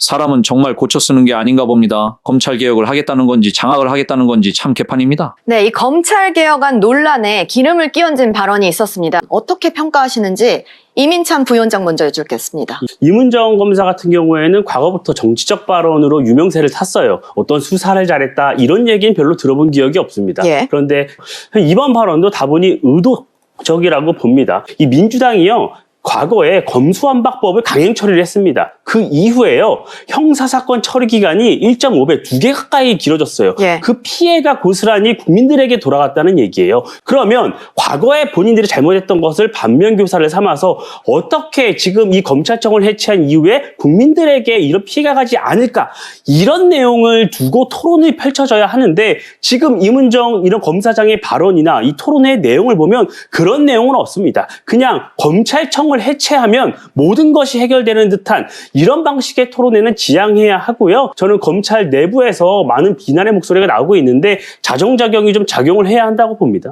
사람은 정말 고쳐 쓰는 게 아닌가 봅니다. 검찰 개혁을 하겠다는 건지 장악을 하겠다는 건지 참 개판입니다. 네, 이 검찰 개혁안 논란에 기름을 끼얹은 발언이 있었습니다. 어떻게 평가하시는지 이민찬 부위원장 먼저 여쭙겠습니다. 이문정 검사 같은 경우에는 과거부터 정치적 발언으로 유명세를 탔어요. 어떤 수사를 잘했다 이런 얘기는 별로 들어본 기억이 없습니다. 예. 그런데 이번 발언도 다분히 의도적이라고 봅니다. 이 민주당이요. 과거에 검수완박법을 강행 처리를 했습니다. 그 이후에요. 형사사건 처리 기간이 1.5배, 두 개 가까이 길어졌어요. 예. 그 피해가 고스란히 국민들에게 돌아갔다는 얘기예요. 그러면 과거에 본인들이 잘못했던 것을 반면 교사를 삼아서 어떻게 지금 이 검찰청을 해체한 이후에 국민들에게 이런 피해가 가지 않을까 이런 내용을 두고 토론이 펼쳐져야 하는데 지금 이문정 이런 검사장의 발언이나 이 토론의 내용을 보면 그런 내용은 없습니다. 그냥 검찰청을 해체하면 모든 것이 해결되는 듯한 이런 방식의 토론에는 지양해야 하고요. 저는 검찰 내부에서 많은 비난의 목소리가 나오고 있는데 자정작용이 좀 작용을 해야 한다고 봅니다.